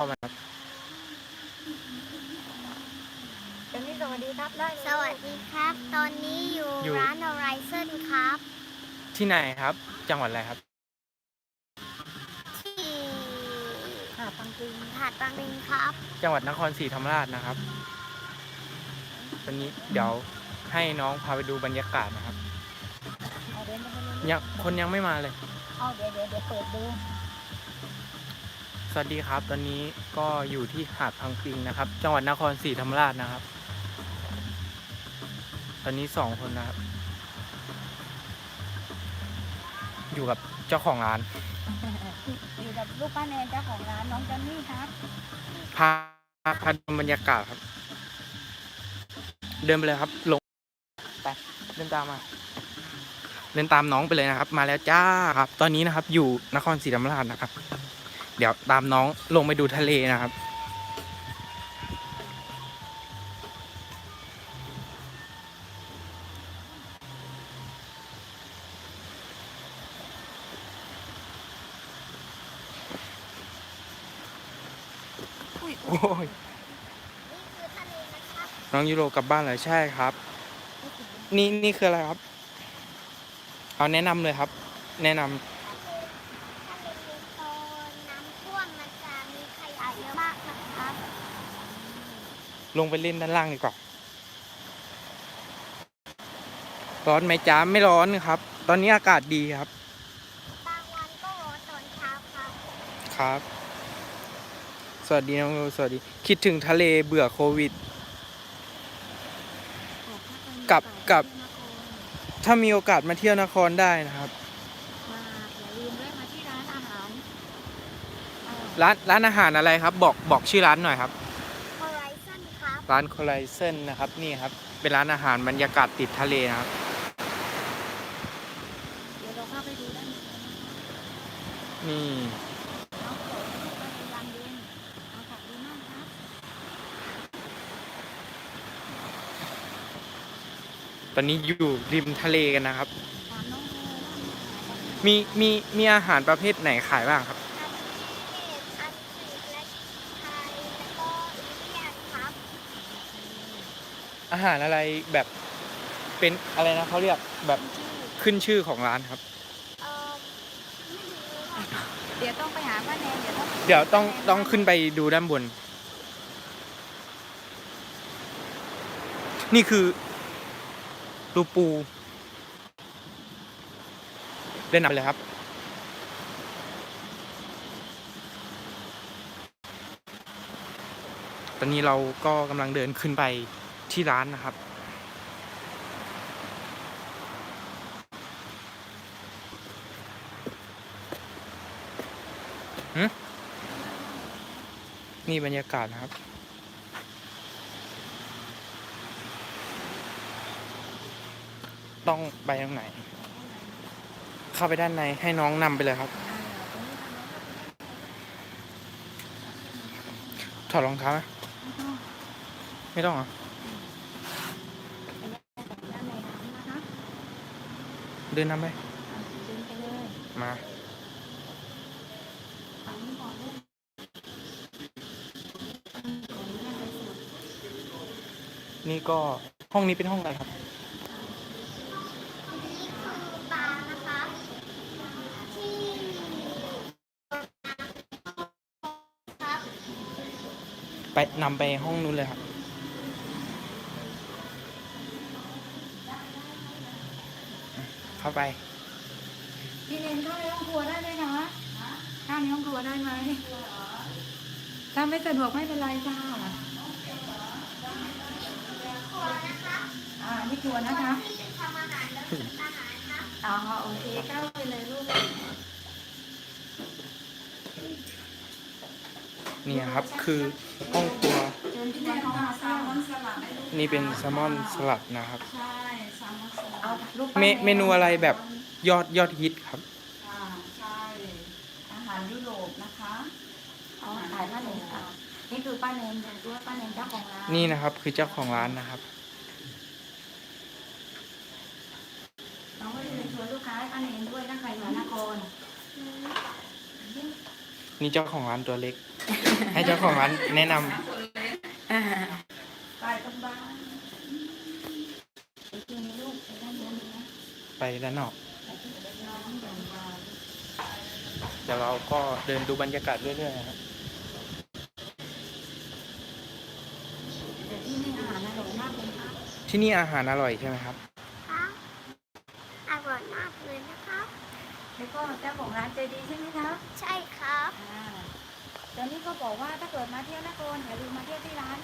เข้ามาครับเจนนี่สวัสดีครับได้สวัสดีครับ ตอนนี้อยู่ ร้าน Horizon ครับ ที่ไหนครับ จังหวัดอะไรครับ ที่ค่ะปังกึงหาดบางเลนครับ จังหวัดนครศรีธรรมราชนะครับ วันนี้เดี๋ยวให้น้องพาไปดูบรรยากาศนะครับ เอาเดินไปให้เลยยังคนยังไม่มาเลย เอาเดี๋ยวเดี๋ยวเดี๋ยวเปิดดู สวัสดีครับ ตอนนี้ก็อยู่ที่หาดพังปิงนะครับ จังหวัดนครศรีธรรมราชนะครับ ตอนนี้สองคนนะครับ อยู่กับเจ้าของร้าน อยู่กับลูกป้าแนนเจ้าของร้านน้องเจนนี่ครับ พาพาดูบรรยากาศครับ เดินไปเลยครับลงไปเดินตามมา เดินตามน้องไปเลยนะครับ มาแล้วจ้าครับ ตอนนี้นะครับ อยู่นครศรีธรรมราชนะครับ เดี๋ยวตามน้องลงไปดูทะเลนะครับโอ้ยน้องยูโรกลับบ้านเลยใช่ครับ นี่นี่คืออะไรครับ เอาแนะนำเลยครับ แนะนำ ทะเลทะเลตอนน้ำท่วมมันจะมีขยะเยอะมากนะครับ ลงไปเล่นด้านล่างดีกว่า ร้อนไหมจ้าไม่ร้อนครับ ตอนนี้อากาศดีครับ บางวันก็ร้อนตอนเช้าครับ ครับ สวัสดีน้องโรสวัสดี คิดถึงทะเลเบื่อโควิดกับกับ ถ้ามีโอกาสมาเที่ยวนครได้นะครับ มาอย่าลืมด้วยมาที่ร้านอาหารเอ่อร้านร้านอาหารอะไรครับ บอกบอกชื่อร้านหน่อยครับ Horizon ค รับร้านโคไลเซนนะครับนี่ครับ เป็นร้านอาหารบรรยากาศติดทะเลนะครับเดี๋ยวเราเข้าไปดูด้านในนะคะนี่น้องโปรดให้ไปในยามเย็นอากาศดีมากครับตอนนี้อยู่ริมทะเลกันนะครับ ถามน้องโมว่ามีอาหารอะไรมีมีมีอาหารประเภทไหนขายบ้างครับ อังกฤษอังกฤษและไทยแล้วก็อินเดียนครับ อาหารอะไรแบบเป็นอะไรนะเขาเรียกแบบชื่อขึ้นชื่อของร้านครับ เอ่อไม่รู้อะเดี๋ยวต้องไปหาป้าแนนเดี๋ยวต้องเดี๋ยวต้องต้องขึ้นไปดูด้านบน นี่คือรูปูเล่นนำไปเลยครับ ตอนนี้เราก็กำลังเดินขึ้นไป ที่ร้านนะครับ นี่บรรยากาศนะครับ ต้องไปตรงไหน เข้าไปด้านในให้น้องนำไปเลยครับ ถอดรองเท้าไหมไม่ต้องหรอด้านในร้านนะคะ เดินนำไปอะเดินไปเลยมาฝั่งนี้ก่อนเลยขออนุญาตไปสุดนี่ก็ห้องนี้เป็นห้องอะไรครับนี่คือบาร์นะคะที่ครับไปนำไปห้องนู้นเลยครับ เข้าไป พี่เนนเข้าในห้องครัวได้ไหมคะเข้าในห้องครัวได้ไหมถ้าไม่สะดวกไม่เป็นไรจ้าอ่านี่ครัวนะคะที่ทำอาหารแล้วทำอาหารครับอ๋อโอเคเข้าไปเลยลูกนี่ครับคือห้องครัวเชิญพี่เนนเข้ามาแซลมอนสลัดนี่เป็นแซลมอนสลัดนะครับ ใช่แซลมอนสลัดเอาลูกเมเมนูอะไรแบบยอดยอดฮิตครับ อ่าใช่ อาหารยุโรปนะคะเอาขายป้าเนนค่ะนี่คือป้าเนนเดี๋ยวด้วยป้าเนนเจ้าของร้านนี่นะครับคือเจ้าของร้านนะครับ น้องก็จะเป็นชวนลูกค้าให้ป้าเนนด้วยถ้าใครมานครนี่เจ้าของร้านตัวเล็กเให้เจ้าของร้านแนะนอ่าไปตรงบ้านไปกินลูกไปด้านนู้นนะำ ไปด้านนอกไปที่เด็กน้องอย่างเราเดี๋ยวเราก็เดินดูบรรยากาศเรื่อยๆนะครับแต่ที่นี่อาหารอร่อยมากเลยค่ะที่นี่อาหารอร่อยใช่ไหมครับครับอร่อยมากเลยนะครับ แล้วก็เจ้าของร้านใจดีใช่ไหมครับใช่ครับอ่าตอนนี้ก็บอกว่าถ้าเกิดมาเที่ยวนครอย่าลืมมาเที่ยวที่ร้าน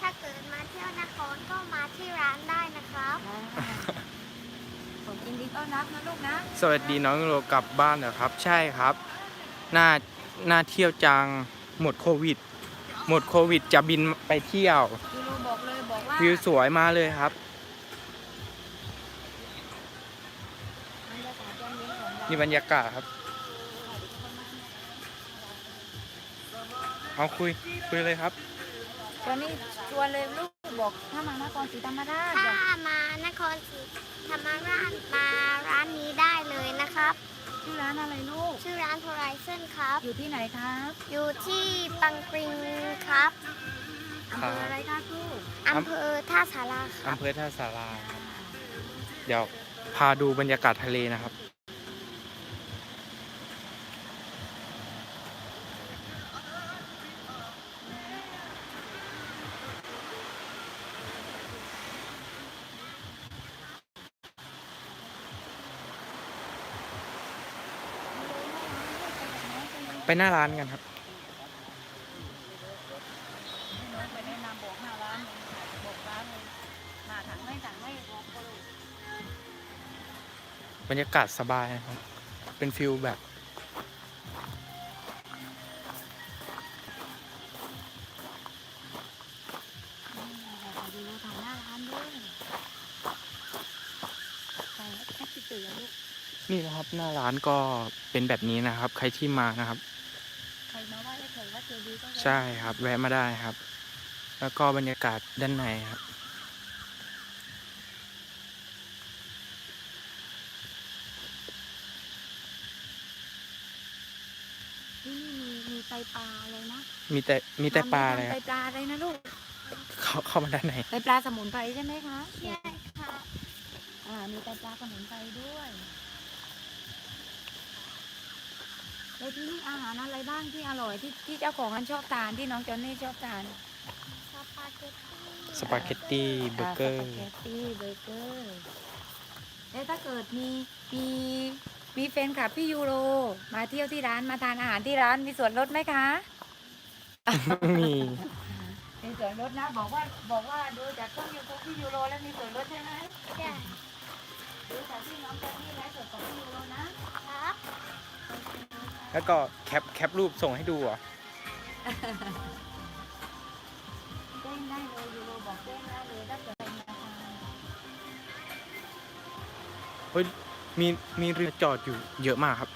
ถ้าเกิดมาเที่ยวนครก็มาที่ร้านได้นะครับ อ่าผม ยินดีต้อนรับนะลูกนะสวัสดีน้องยูโรกลับบ้านเหรอครับ ใช่ครับ น่า น่าเที่ยวจัง หมดโควิด หมดโควิดจะบินไปเที่ยว ยูโรบอกเลยบอกว่าวิวสวยมาเลยครับ บรรยากาศยามเย็นของเรานี่บรรยากาศครับ เอาคุย คุยเลยครับตอนนี้ชวนเลยลูก บอกถ้ามานครศรีธรรมราชถ้าบอกมานครศรีธรรมราชมาร้านนี้ได้เลยนะครับ ชื่อร้านอะไรลูก ชื่อร้านโทไรเซนครับ อยู่ที่ไหนครับอยู่ที่ปังปริงครับอำเภออะไรคะลูกอำเภอท่าสาราครับ อำเภอท่าสาราครับเดี๋ยวพาดูบรรยากาศทะเลนะครับ หน้าร้านกันครับไปแนะนำบอกหน้าร้านเลยบอกร้านเลยมาถังไม่ถังไม่บอกก็เลยบรรยากาศสบายนะครับ เป็นฟิลแบบดูถ่ายหน้าร้านด้วยใส่แค่ติดเตือลูกนี่นะครับหน้าร้านก็เป็นแบบนี้นะครับ ใครที่มานะครับ จดีก็ใช่ครับ แวะมาได้ครับ แล้วก็บรรยากาศด้านในครับ ที่นี่มีมีไตปลาเลยนะมีแต่มีแต่ปลาเลยคไตรับปลาอะไรนะลูกเข้าเข้ามาด้านในไตปลาสมุนไพรใช่ไหมคะ ใช่ครับอ่า มีไตปลาสมุนไพรด้วย แล้วที่นี่อาหารอะไรบ้างที่อร่อยที่ที่เจ้าของร้านชอบทานที่น้องจอนนี่ชอบทานสปาเกตตี้สปาเกตตี้เบอร์เกอร์ สปาเกตตี้เบอร์เกอร์แล้วถ้าเกิดมีมีมีแฟนคลับพี่ยูโร มาเที่ยวที่ร้านมาทานอาหารที่ร้านมีส่วนลดไหมคะมีมีส่วนลดนะ บอกว่าบอกว่าดูจากช่องยูทูบพี่ยูโรแล้วมีส่วนลดใช่ไหมใช่ดูจากที่น้องจอนนี่ไลฟ์สดของ แล้วก็แคปแคปรูปส่งให้ดูเหรอแจ้งได้เลยยูโรบอกแจ้งได้เลยถ้าเกิดเป็นราคาเฮ้ยมีมีเรือจอดอยู่เยอะมากครับ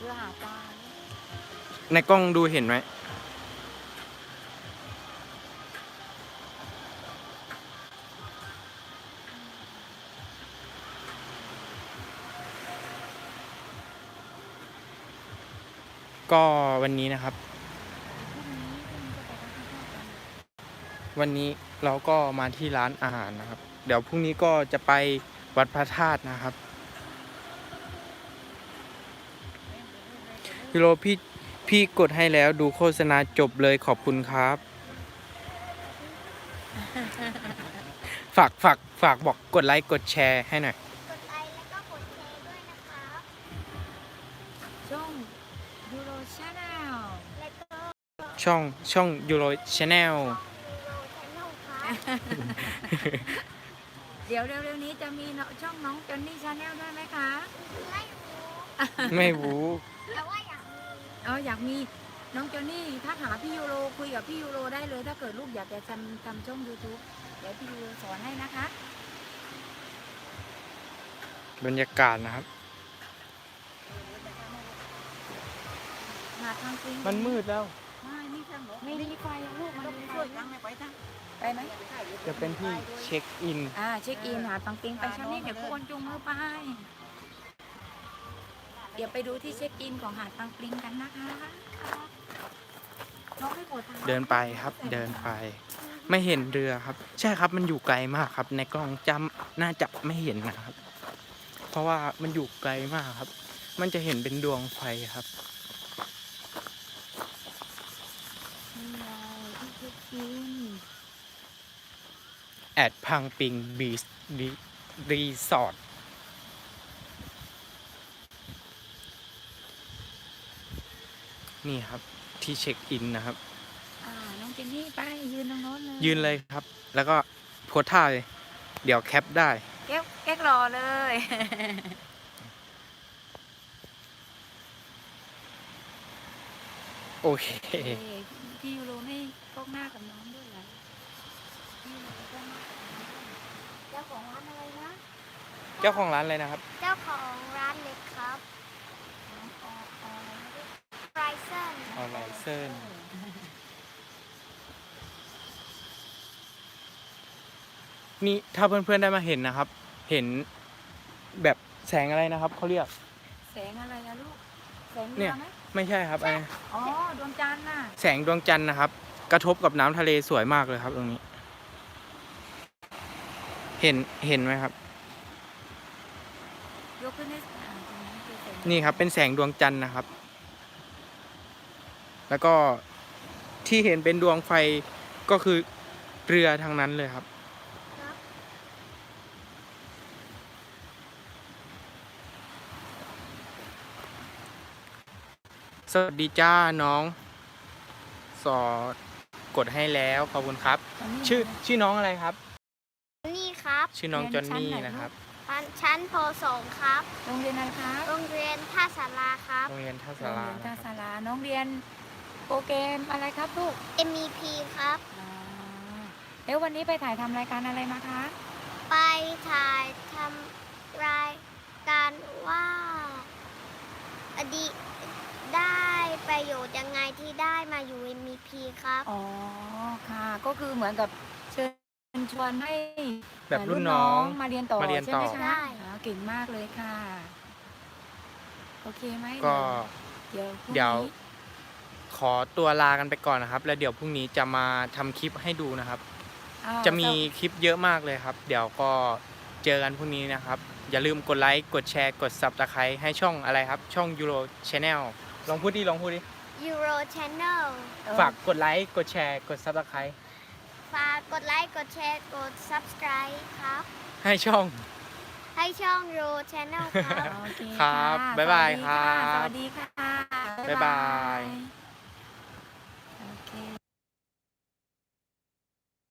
เรือหาปลา ในกล้องดูเห็นไหม ก็วันนี้นะครับวันวันนี้เราก็มาที่ร้านอาหารนะครับ เดี๋ยวพรุ่งนี้ก็จะไปวัดพระธาตุนะครับยูโรพี่พี่กดให้แล้วดูโฆษณาจบเลยขอบคุณครับ ฝากฝากฝากบอกกดไลค์กดแชร์ให้หน่อย กดไลค์แล้วก็กดแชร์ด้วยนะครับ ช่องยูโรชาแนล แล้วก็ ช่องช่องยูโรชาแนลยูโรชแนลครับเดี๋ยวเร็วๆนี้จะมีเนอะช่องน้องจอนนี่ชาแนลด้วยไหมคะ ไม่รู้ไม่รู้แต่ว่าอยากมีเอออยากมีน้องจอนนี่ถ้าหาพี่ยูโรคุยกับพี่ยูโรได้เลย ถ้าเกิดลูกอยากจะทำทำช่อง YouTube เดี๋ยวพี่ยูโรสอนให้นะคะ บรรยากาศนะครับหาทางจริงมันมืดแล้ว ไม่มีทางหรอไม่มีไฟอะลูกมันมีไฟไปไหมไปไหมจะเป็นที่เช็คอิน อ่าเช็คอินหาดปังปิงไปชั้นนี้เดี๋ยวคนจุงมือไป เดี๋ยวไปดูที่เช็คอินของหาดปังปิงกันนะคะน้องไม่ปวดท้องเดินไปครับเดินไป ไม่เห็นเรือครับ ใช่ครับมันอยู่ไกลมากครับ ในกล้องจำน่าจะไม่เห็นนะครับ เพราะว่ามันอยู่ไกลมากครับ มันจะเห็นเป็นดวงไฟครับ นี่ไงที่เช็คอิน แอดพังปิงบีชรีสอร์ทนี่ครับที่เช็คอินนะครับ อ่า น้องเจนนี่ไปยืนตรงโน้นเลยยืนเลยครับ แล้วก็โพสท่าเลย เดี๋ยวแคปได้ แก๊กแก๊กรอเลย โอเคเอ้ย พี่ยูโรไม่ก้มหน้ากับน้องด้วยเหรอพี่ยูโรก้มหน้ากับน้องด้วยเจ้าของร้านอะไรนะ เจ้าของร้านเลยนะครับ เจ้าของร้านเล็กครับน้องออออะไรนะลูกไรเซนออนไลน์เซิร์นนี่ถ้าเพื่อนๆได้มาเห็นนะครับ เห็นแบบแสงอะไรนะครับเขาเรียก แสงอะไรนะลูก แสงเนี่เรือยไหม ไม่ใช่ครับไออ๋อ ดวงจันทร์น่ะ แสงดวงจันทร์นะครับ กระทบกับน้ำทะเลสวยมากเลยครับ ตรงนี้ เห็นเห็นไหมครับ ยกขึ้นให้อ่าตรงนี้คือแสงนี่ครับเป็นแสงดวงจันทร์นะครับ แล้วก็ที่เห็นเป็นดวงไฟก็คือเรือทางนั้นเลยครับครับ สวัสดีจ้าน้อง สอดกดให้แล้วขอบคุณครับตรงนี้ชื่อชื่อน้องอะไรครับ นี่ครับชื่อน้องจอนนี่นะครับชั้นปสองครับ โรงเรียนอะไรคะโรงเรียนท่าสาราครับโรงเรียนท่าโรสางราเรียนนะท่าคสารับราน้องเรียนโปรแกรมอะไรครับลูก MEP ครับอ่าแล้ววันนี้ไปถ่ายทำรายการอะไรมาคะ ไปถ่ายทำรายการว่า อดี ได้ประโยชน์ยังไงที่ได้มาอยู่ MEP ครับ อ๋อค่ะ ก็คือเหมือนกับเชิญชวนให้แบบรุ่นน้องมาเรียนต่อมาเรียนใช่ไหมต่อคะได้อ๋อเก่งมากเลยค่ะ โอเคไหมก็ เดี๋ยวพรุ่งเดี๋ยว นี้ขอตัวลากันไปก่อนนะครับ แล้วเดี๋ยวพรุ่งนี้จะมาทำคลิปให้ดูนะครับ อ้าวจะมีคลิปเยอะมากเลยครับ เดี๋ยวก็เจอกันพรุ่งนี้นะครับ อย่าลืมกดไลค์ กดแชร์ กด subscribe ให้ช่องอะไรครับ ช่อง Euro Channel ลองพูดดิลองพูดดิ Euro Channel เออฝากกดไลค์กดแชร์กด subscribe ฝากกดไลค์ กดแชร์ กด subscribe ครับ ให้ช่อง ให้ช่อง Euro Channel ครับ โอเคครับะบ๊ายบายสวัสดีะครับสวัสดีค่ะ บ๊ายบายบ๊าย